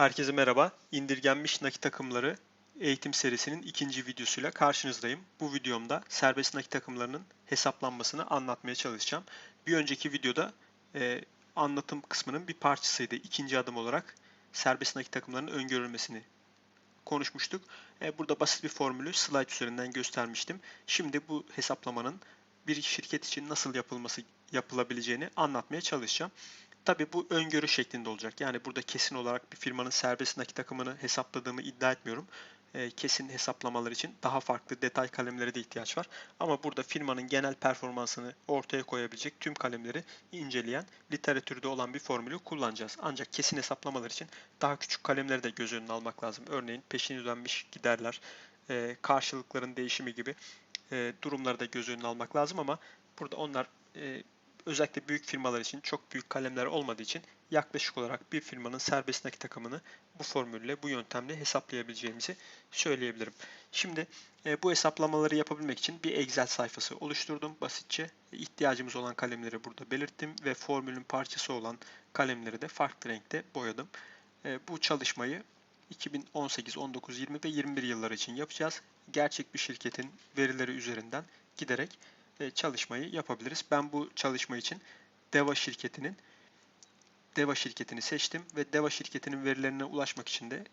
Herkese merhaba. İndirgenmiş nakit akımları eğitim serisinin ikinci videosuyla karşınızdayım. Bu videomda serbest nakit akımlarının hesaplanmasını anlatmaya çalışacağım. Bir önceki videoda e, anlatım kısmının bir parçasıydı. İkinci adım olarak serbest nakit akımlarının öngörülmesini konuşmuştuk. E, burada basit bir formülü slide üzerinden göstermiştim. Şimdi bu hesaplamanın bir şirket için nasıl yapılması yapılabileceğini anlatmaya çalışacağım. Tabi bu öngörü şeklinde olacak. Yani burada kesin olarak bir firmanın serbest nakit akımını hesapladığımı iddia etmiyorum. E, kesin hesaplamalar için daha farklı detay kalemlere de ihtiyaç var. Ama burada firmanın genel performansını ortaya koyabilecek tüm kalemleri inceleyen literatürde olan bir formülü kullanacağız. Ancak kesin hesaplamalar için daha küçük kalemleri de göz önüne almak lazım. Örneğin peşin ödenmiş giderler, e, karşılıkların değişimi gibi e, durumları da göz önüne almak lazım ama burada onlar e, özellikle büyük firmalar için çok büyük kalemler olmadığı için yaklaşık olarak bir firmanın serbest nakit akımını bu formülle, bu yöntemle hesaplayabileceğimizi söyleyebilirim. Şimdi e, bu hesaplamaları yapabilmek için bir Excel sayfası oluşturdum basitçe. İhtiyacımız olan kalemleri burada belirttim ve formülün parçası olan kalemleri de farklı renkte boyadım. E, bu çalışmayı 2018, 19, 20 ve 21 yılları için yapacağız. Gerçek bir şirketin verileri üzerinden giderek çalışmayı yapabiliriz. Ben bu çalışma için Deva şirketinin Deva şirketini seçtim ve Deva şirketinin verilerine ulaşmak için de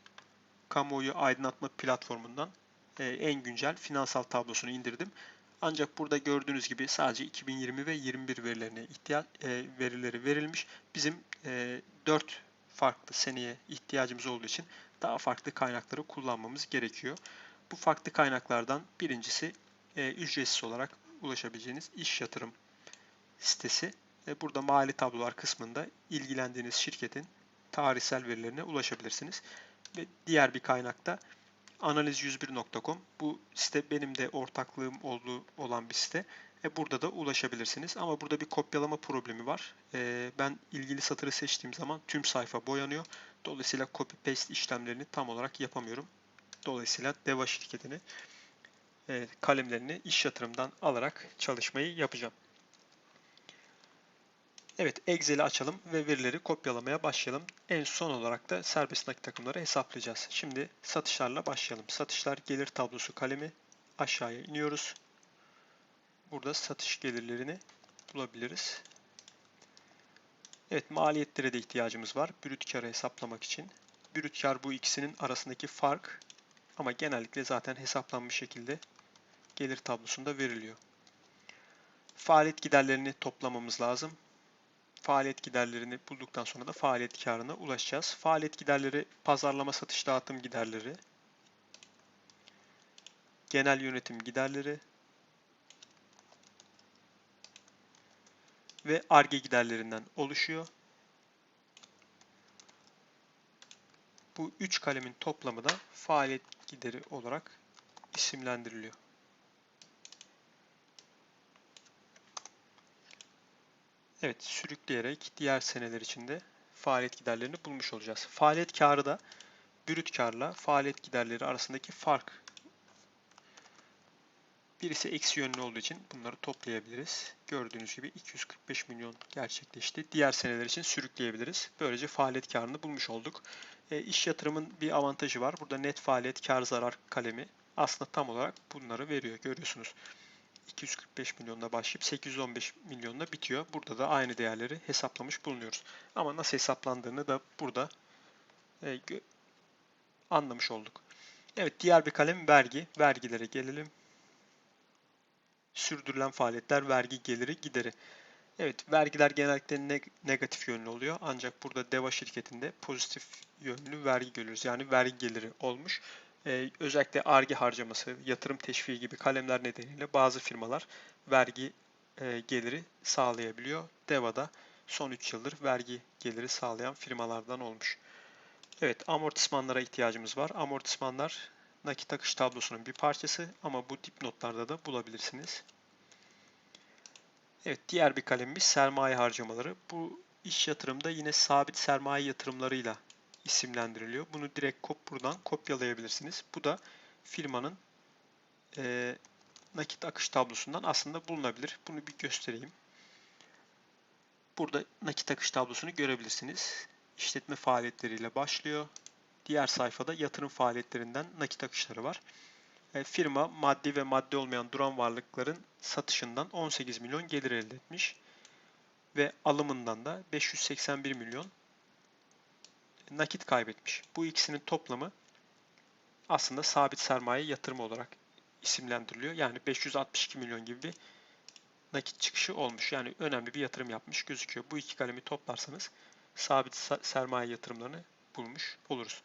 kamuoyu aydınlatma platformundan e, en güncel finansal tablosunu indirdim. Ancak burada gördüğünüz gibi sadece 2020 ve 21 verilerine ihtiyaç e, verileri verilmiş. Bizim 4 farklı seneye ihtiyacımız olduğu için daha farklı kaynakları kullanmamız gerekiyor. Bu farklı kaynaklardan birincisi ücretsiz olarak ulaşabileceğiniz iş yatırım sitesi. Ve burada mali tablolar kısmında ilgilendiğiniz şirketin tarihsel verilerine ulaşabilirsiniz. Ve diğer bir kaynakta analiz101.com. Bu site benim de ortaklığım olduğu olan bir site. E burada da ulaşabilirsiniz. Ama burada bir kopyalama problemi var. E, ben ilgili satırı seçtiğim zaman tüm sayfa boyanıyor. Dolayısıyla copy paste işlemlerini tam olarak yapamıyorum. Dolayısıyla Deva şirketini e, kalemlerini iş yatırımdan alarak çalışmayı yapacağım. Evet Excel'i açalım ve verileri kopyalamaya başlayalım. En son olarak da serbest nakit takımları hesaplayacağız. Şimdi satışlarla başlayalım. Satışlar gelir tablosu kalemi aşağıya iniyoruz. Burada satış gelirlerini bulabiliriz. Evet maliyetlere de ihtiyacımız var. Brüt karı hesaplamak için. Brüt kar bu ikisinin arasındaki fark ama genellikle zaten hesaplanmış şekilde gelir tablosunda veriliyor. Faaliyet giderlerini toplamamız lazım. Faaliyet giderlerini bulduktan sonra da faaliyet karına ulaşacağız. Faaliyet giderleri pazarlama satış dağıtım giderleri, genel yönetim giderleri ve ARGE giderlerinden oluşuyor. Bu üç kalemin toplamı da faaliyet gideri olarak isimlendiriliyor. Evet, sürükleyerek diğer seneler içinde faaliyet giderlerini bulmuş olacağız. Faaliyet karı da brüt karla faaliyet giderleri arasındaki fark. Birisi eksi yönlü olduğu için bunları toplayabiliriz. Gördüğünüz gibi 245 milyon gerçekleşti. Diğer seneler için sürükleyebiliriz. Böylece faaliyet karını bulmuş olduk. E, iş yatırımın bir avantajı var. Burada net faaliyet kar zarar kalemi aslında tam olarak bunları veriyor. Görüyorsunuz. 245 milyonla başlayıp 815 milyonla bitiyor. Burada da aynı değerleri hesaplamış bulunuyoruz. Ama nasıl hesaplandığını da burada e, anlamış olduk. Evet diğer bir kalem vergi. Vergilere gelelim. Sürdürülen faaliyetler vergi geliri gideri. Evet vergiler genellikle neg negatif yönlü oluyor. Ancak burada DEVA şirketinde pozitif yönlü vergi görüyoruz. Yani vergi geliri olmuş. Ee, özellikle ARGE harcaması, yatırım teşviği gibi kalemler nedeniyle bazı firmalar vergi e, geliri sağlayabiliyor. DEVA'da son 3 yıldır vergi geliri sağlayan firmalardan olmuş. Evet, amortismanlara ihtiyacımız var. Amortismanlar nakit akış tablosunun bir parçası ama bu dipnotlarda da bulabilirsiniz. Evet, diğer bir kalemimiz sermaye harcamaları. Bu iş yatırımda yine sabit sermaye yatırımlarıyla isimlendiriliyor. Bunu direkt kop buradan kopyalayabilirsiniz. Bu da firmanın e, nakit akış tablosundan aslında bulunabilir. Bunu bir göstereyim. Burada nakit akış tablosunu görebilirsiniz. İşletme faaliyetleriyle başlıyor. Diğer sayfada yatırım faaliyetlerinden nakit akışları var. E, firma maddi ve maddi olmayan duran varlıkların satışından 18 milyon gelir elde etmiş ve alımından da 581 milyon nakit kaybetmiş. Bu ikisinin toplamı aslında sabit sermaye yatırımı olarak isimlendiriliyor. Yani 562 milyon gibi bir nakit çıkışı olmuş. Yani önemli bir yatırım yapmış gözüküyor. Bu iki kalemi toplarsanız sabit sermaye yatırımlarını bulmuş oluruz.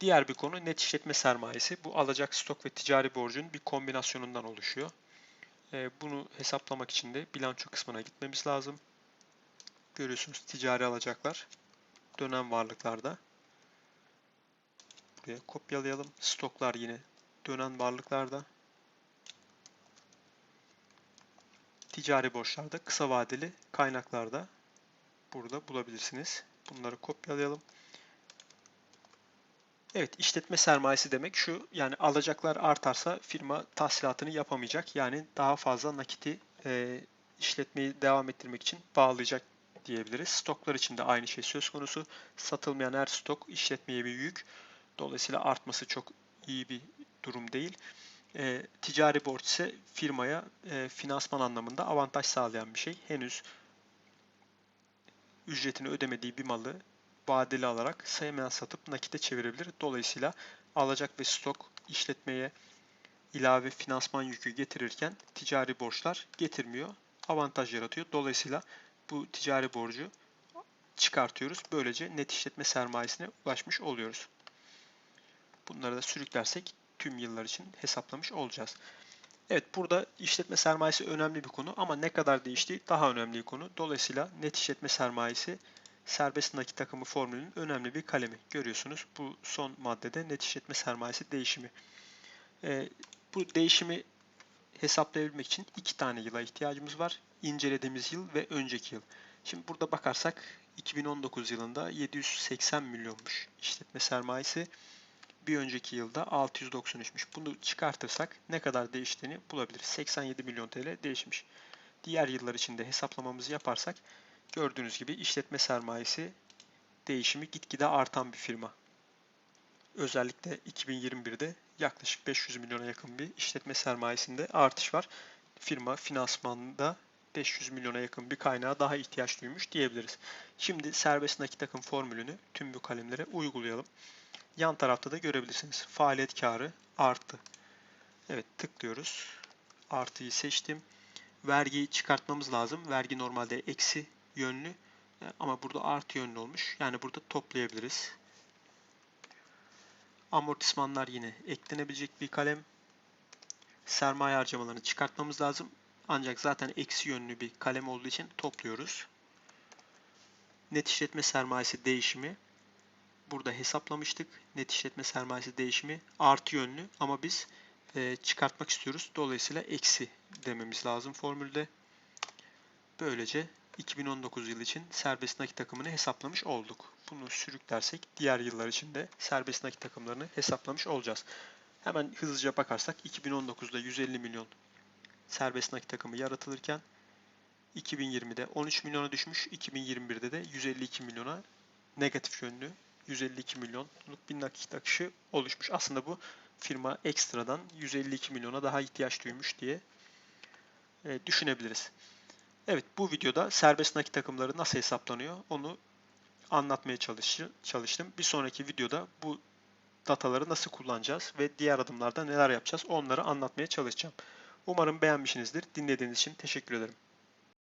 Diğer bir konu net işletme sermayesi. Bu alacak stok ve ticari borcun bir kombinasyonundan oluşuyor. Ee, bunu hesaplamak için de bilanço kısmına gitmemiz lazım. Görüyorsunuz ticari alacaklar dönem varlıklarda. Buraya kopyalayalım. Stoklar yine dönen varlıklarda. Ticari borçlarda, kısa vadeli kaynaklarda burada bulabilirsiniz. Bunları kopyalayalım. Evet, işletme sermayesi demek şu, yani alacaklar artarsa firma tahsilatını yapamayacak. Yani daha fazla nakiti e, işletmeyi devam ettirmek için bağlayacak diyebiliriz. Stoklar için de aynı şey söz konusu. Satılmayan her stok işletmeye bir yük. Dolayısıyla artması çok iyi bir durum değil. E, ticari borç ise firmaya e, finansman anlamında avantaj sağlayan bir şey. Henüz ücretini ödemediği bir malı vadeli alarak hemen satıp nakite çevirebilir. Dolayısıyla alacak ve stok işletmeye ilave finansman yükü getirirken ticari borçlar getirmiyor. Avantaj yaratıyor. Dolayısıyla bu ticari borcu çıkartıyoruz. Böylece net işletme sermayesine ulaşmış oluyoruz. Bunları da sürüklersek tüm yıllar için hesaplamış olacağız. Evet burada işletme sermayesi önemli bir konu ama ne kadar değiştiği daha önemli bir konu. Dolayısıyla net işletme sermayesi serbest nakit takımı formülünün önemli bir kalemi. Görüyorsunuz bu son maddede net işletme sermayesi değişimi. Ee, bu değişimi hesaplayabilmek için iki tane yıla ihtiyacımız var. İncelediğimiz yıl ve önceki yıl. Şimdi burada bakarsak 2019 yılında 780 milyonmuş işletme sermayesi. Bir önceki yılda 693'müş. Bunu çıkartırsak ne kadar değiştiğini bulabiliriz. 87 milyon TL değişmiş. Diğer yıllar için de hesaplamamızı yaparsak gördüğünüz gibi işletme sermayesi değişimi gitgide artan bir firma. Özellikle 2021'de yaklaşık 500 milyona yakın bir işletme sermayesinde artış var. Firma finansmanda 500 milyona yakın bir kaynağa daha ihtiyaç duymuş diyebiliriz. Şimdi serbest nakit akım formülünü tüm bu kalemlere uygulayalım. Yan tarafta da görebilirsiniz. Faaliyet karı artı. Evet tıklıyoruz. Artıyı seçtim. Vergiyi çıkartmamız lazım. Vergi normalde eksi yönlü e, ama burada artı yönlü olmuş. Yani burada toplayabiliriz. Amortismanlar yine eklenebilecek bir kalem. Sermaye harcamalarını çıkartmamız lazım. Ancak zaten eksi yönlü bir kalem olduğu için topluyoruz. Net işletme sermayesi değişimi burada hesaplamıştık. Net işletme sermayesi değişimi artı yönlü ama biz e, çıkartmak istiyoruz. Dolayısıyla eksi dememiz lazım formülde. Böylece 2019 yıl için serbest nakit takımını hesaplamış olduk. Bunu sürüklersek diğer yıllar için de serbest nakit takımlarını hesaplamış olacağız. Hemen hızlıca bakarsak 2019'da 150 milyon serbest nakit takımı yaratılırken 2020'de 13 milyona düşmüş, 2021'de de 152 milyona negatif yönlü 152 milyonluk bir nakit akışı oluşmuş. Aslında bu firma ekstradan 152 milyona daha ihtiyaç duymuş diye e, düşünebiliriz. Evet bu videoda serbest nakit takımları nasıl hesaplanıyor onu anlatmaya çalıştım. Bir sonraki videoda bu dataları nasıl kullanacağız ve diğer adımlarda neler yapacağız onları anlatmaya çalışacağım. Umarım beğenmişsinizdir. Dinlediğiniz için teşekkür ederim.